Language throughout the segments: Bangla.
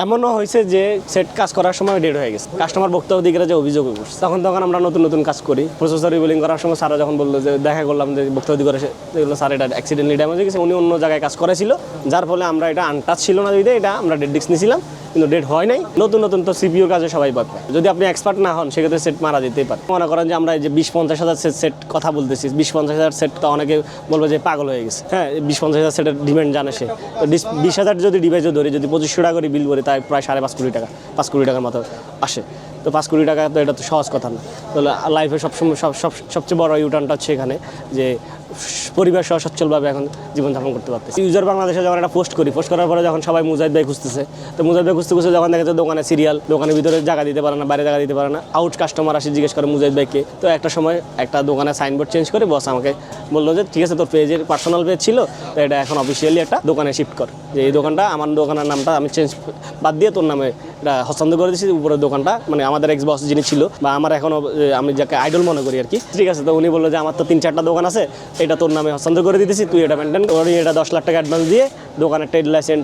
এমনও হয়েছে যে সেট কাজ করার সময় ডেট হয়ে গেছে। কাস্টমার বক্তব্য দিকে যে অভিযোগ করছে। তখন তখন আমরা নতুন নতুন কাজ করি। প্রসেসর রিবিলিং করার সময় সারা যখন বলল যে, দেখা করলাম যে বক্তব্য দিকে এগুলো স্যার এটা অ্যাক্সিডেন্টলি ড্যামেজ হয়ে গেছে, উনি অন্য জায়গায় কাজ করেছিল যার ফলে আমরা এটা আনটাচ ছিল না যদি এটা আমরা ডেট ডিস্ক নিয়েছিলাম। কিন্তু ডেট হয় নাই। নতুন নতুন তো সিপিউর কাজে সবাই পাবে যদি আপনি এক্সপার্ট না হন, সেক্ষেত্রে সেট মারা যেতেই পারে। মনে করেন যে আমরা এই যে বিশ পঞ্চাশ হাজার সেট সেট কথা বলতেছি বিশ পঞ্চাশ হাজার সেট তো অনেকে বলবে যে পাগল হয়ে গেছে। হ্যাঁ বিশ পঞ্চাশ হাজার সেটের ডিমান্ড জানে সে। তো বিশ হাজার যদি ডিভাইসও ধরি, যদি পঁচিশশো টাকা করে বিল করে তাই প্রায় সাড়ে পাঁচ কোটি টাকা, পাঁচ কোটি টাকার মতো আসে। তো পাঁচ কোটি টাকা তো এটা তো সহজ কথা না। তাহলে লাইফে সবসময় সব সব সবচেয়ে বড় ইউটার্নটা হচ্ছে এখানে, যে পরিবার সহ সচ্ছলভাবে এখন জীবনযাপন করতে পারতেছে। ইউজার বাংলাদেশে যখন একটা পোস্ট করি পোস্ট করার পরে যখন সবাই মুজাহিদ ভাই খুঁজতেছে, তো মুজাহিদ ভাই খুঁজতে খুঁজতে যখন দেখা যাচ্ছে দোকানে সিরিয়াল দোকানের ভিতরে জায়গা দিতে পারে না, বাইরে জায়গা দিতে পারে না আউট কাস্টমার আসে, জিজ্ঞেস করে মুজাহিদ ভাইকে। তো একটা সময় একটা দোকানে সাইনবোর্ড চেঞ্জ করে বস আমাকে বলল যে, ঠিক আছে, তোর পেজের পার্সোনাল পেজ ছিল, তো এটা এখন অফিসিয়ালি একটা দোকানে শিফট কর। যে এই দোকানটা, আমার দোকানের নামটা আমি চেঞ্জ বাদ দিয়ে তোর নামে এটা হস্তান্তর করে দিয়েছি, উপরের দোকানটা মানে আমাদের এক্স বস যিনি ছিল, বা আমার এখনও আমি যাকে আইডল মনে করি আর কি। ঠিক আছে, তো উনি বলল যে, আমার তো তিন চারটা দোকান আছে, এটা তোর নামে হস্তান্তর করে দিতেছি, তুই এটা মেনটেন করি, এটা দশ লাখ টাকা অ্যাডভান্স দিয়ে দোকানের ট্রেড লাইসেন্স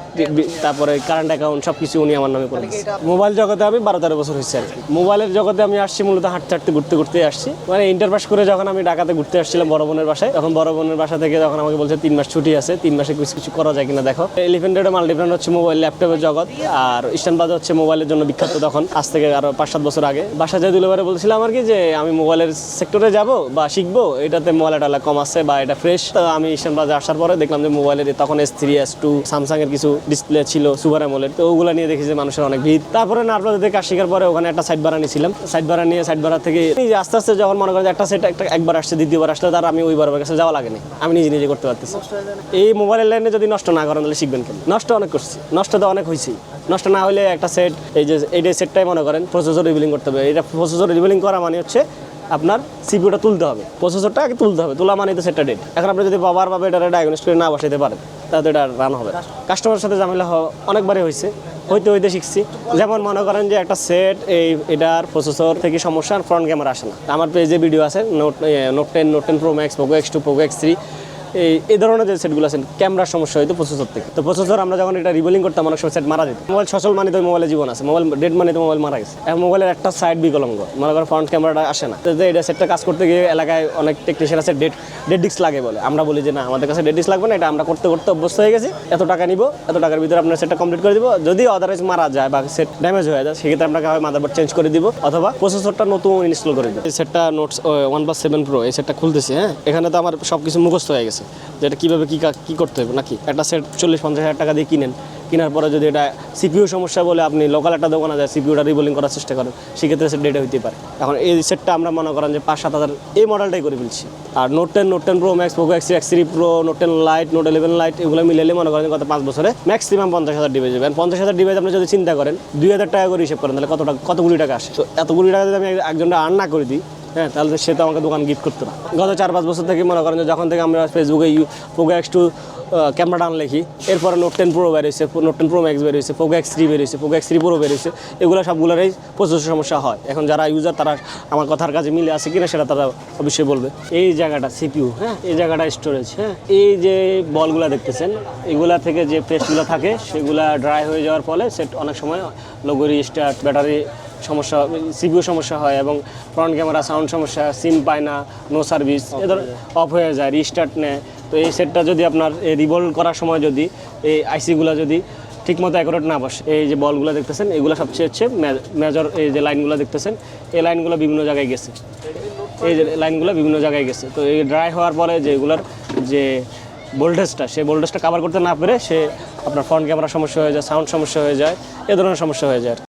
তারপরে কারেন্ট অ্যাকাউন্ট সব কিছু উনি আমার নামে করে মোবাইল জগতে আমি বারো তেরো বছর হয়েছে আর মোবাইলের জগতে আমি আসছি, মূলত হাঁটতে হাঁটতে, ঘুরতে ঘুরতে আসছি। মানে ইন্টার পাস করে যখন আমি ঢাকাতে ঘুরতে আসছিলাম বড় বোনের বাসায়, তখন বড় বোনের বাসা থেকে যখন আমাকে বলছে তিন মাস ছুটি আছে, তিন মাসে কিছু কিছু করা যায় কিনা দেখো। এলিফেন্ট রোডে মাল্টিপ্ল্যান হচ্ছে মোবাইল ল্যাপটপের জগৎ, আর ইস্টার্ন বাজার হচ্ছে মোবাইলের জন্য বিখ্যাত তখন, আজ থেকে আরও পাঁচ সাত বছর আগে। বাসা যে দুলাবারে বলছিলাম আর কি যে, আমি মোবাইলের সেক্টরে যাব বা শিখব, এটাতে মোবাইল টালা কম আছে বা এটা ফ্রেশ তো আমি ইস্টার্ন বাজার আসার পরে দেখলাম যে মোবাইলের তখন S three S two Samsung এর কিছু ডিসপ্লে ছিল সুপার অ্যামোলেড তো ওগুলো নিয়ে দেখি যে মানুষের অনেক ভিড়। তারপরে নারবাজার থেকে কাজ পরে ওখানে একটা সাইড ভাড়া নিয়েছিলাম। সাইড ভাড়া নিয়ে সাইড ভাড়া থেকে যে আস্তে আস্তে যখন মনে করেন একটা সেট একটা একবার আসছে, দ্বিতীয়বার আসলে তার আমি ওই বারবার কাছে যাওয়া লাগেনি। আমি নিজে নিজে করতে পারতেছি। এই মোবাইলের লাইনে যদি নষ্ট না করেন, তাহলে শিখবেন কেন নষ্ট অনেক করছি। নষ্ট তো অনেক হয়েছি নষ্ট না হলে একটা সেট এই যে, এই সেটটাই মনে করেন প্রসেসর রিবিলিং করতে হবে। এটা প্রসেসর রিবিলিং করা মানে হচ্ছে আপনার সিপিউটা তুলতে হবে। প্রসেসরটা আগে তুলতে হবে। তোলা মানে তো সেটা ডেট এখন আপনি যদি বাবার ভাবে এটা ডায়াগনোস করে না বসাইতে পারেন, তাহলে এটা রান হবে কাস্টমারের সাথে ঝামেলা অনেকবারই হয়েছে। হইতে হইতে শিখছি। যেমন মনে করেন যে একটা সেট এই এটার প্রসেসর থেকে সমস্যা ফ্রন্ট ক্যামেরা আসে না। আমার পেজে ভিডিও আছে note note ten note ten pro max Poco X two Poco X three এই এই ধরনের যে সেটগুলো আছে ক্যামেরার সমস্যা হয়তো প্রসেসর থেকে। তো প্রসেসর আমরা যখন এটা রিবোলিং করতাম, অনেক সময় সেট মারা যেত। মোবাইল সচল মানে তো মোবাইলের জীবন আছে। মোবাইল ডেড মানে তো মোবাইল মারা গেছে। এখন মোবাইলের একটা সাইড বিকলঙ্গ। মনে করেন ফ্রন্ট ক্যামেরাটা আসে না। তো এটা সেটটা কাজ করতে গিয়ে এলাকায় অনেক টেকনিশিয়ান আছে ডেড ডেড ডিস্ক লাগে বলে। আমরা বলি যে, না, আমাদের কাছে ডেড ডিস্ক লাগবে না। এটা আমরা করতে করতে অভ্যস্ত হয়ে গেছি। এত টাকা নিব, এত টাকার ভিতরে আপনার সেটটা কমপ্লিট করে দিব। যদি আদারওয়াইজ মারা যায় বা সেট ড্যামেজ হয়ে যায়, সেক্ষেত্রে আপনাকে হয় মাদারবোর্ড চেঞ্জ করে দিব অথবা প্রসেসরটা নতুন ইনস্টল করে দিব। এই সেটটা notes OnePlus seven pro এই সেটটা খুলতেছি হ্যাঁ? এখানে তো আমার সব কিছু মুখস্থ হয়ে গেছে। যেটা কীভাবে কী কা- করতে হবে নাকি? একটা সেট চল্লিশ, পঞ্চাশ হাজার টাকা দিয়ে কিনেন। কেনার পরে যদি এটা সিপিউ সমস্যা বলে আপনি লোকাল একটা দোকানে যায় সিপিউটা রিবোলিং করার চেষ্টা করেন, সেক্ষেত্রে সেট ডেটা হইতে পারে। এখন এই সেটটা আমরা মনে করেন যে পাঁচ, সাত হাজার, এই মডেলটাই করে ফেলছি। আর note ten note ten pro max Poco X X three pro note ten lite note eleven lite এগুলো মিলাইলে মনে করেন গত পাঁচ বছরে ম্যাক্সিমাম পঞ্চাশ হাজার ডিভাইস যাবেন পঞ্চাশ হাজার ডিভাইস আপনি যদি চিন্তা করেন, দুই হাজার টাকা করে হিসেব করেন, তাহলে কত টাকা কত কোটি টাকা আসে? তো এত কোটি টাকা যদি আমি একজনটা আর্ন না করে দিই হ্যাঁ তাহলে সে তো আমাকে দোকান গিফট করতো না। গত চার পাঁচ বছর থেকে মনে করেন যে যখন থেকে আমরা ফেসবুকে you Poco X two camera done লিখি এরপরে নোট টেন প্রো বেরিয়েছে নোট টেন প্রো ম্যাক্স বেরিয়েছে পোকো এক্স থ্রি বেরিয়েছে পোকো এক্স থ্রি প্রো বেরিয়েছে এগুলো সবগুলোরই প্রচুর সমস্যা হয়। এখন যারা ইউজার তারা আমার কথার কাছে মিলে আছে কিনা সেটা তারা অবশ্যই বলবে। এই জায়গাটা সিপিউ হ্যাঁ এই জায়গাটা স্টোরেজ হ্যাঁ এই যে বলগুলো দেখতেছেন, এগুলা থেকে যে পেস্টগুলো থাকে, সেগুলা ড্রাই হয়ে যাওয়ার ফলে সেট অনেক সময় লগরি স্টার্ট ব্যাটারি সমস্যা সিপিউ সমস্যা হয় এবং ফ্রন্ট ক্যামেরা সাউন্ড সমস্যা সিম পায় না নো সার্ভিস এ ধর অফ হয়ে যায় রিস্টার্ট নেয়। তো এই সেটটা যদি আপনার এই রিভল্ভ করার সময় যদি এই আইসিগুলো যদি ঠিকমতো অ্যাকোরেট না বসে এই যে বলগুলো দেখতেছেন এগুলো সবচেয়ে হচ্ছে মেজর এই যে লাইনগুলো দেখতেছেন এই লাইনগুলো বিভিন্ন জায়গায় গেছে। এই যে লাইনগুলো বিভিন্ন জায়গায় গেছে। তো এই ড্রাই হওয়ার পরে যে এগুলোর যে ভোল্টেজটা সেই ভোল্টেজটা কাভার করতে না পেরে সে আপনার ফ্রন্ট ক্যামেরা সমস্যা হয়ে যায় সাউন্ড সমস্যা হয়ে যায় এ ধরনের সমস্যা হয়ে যায়।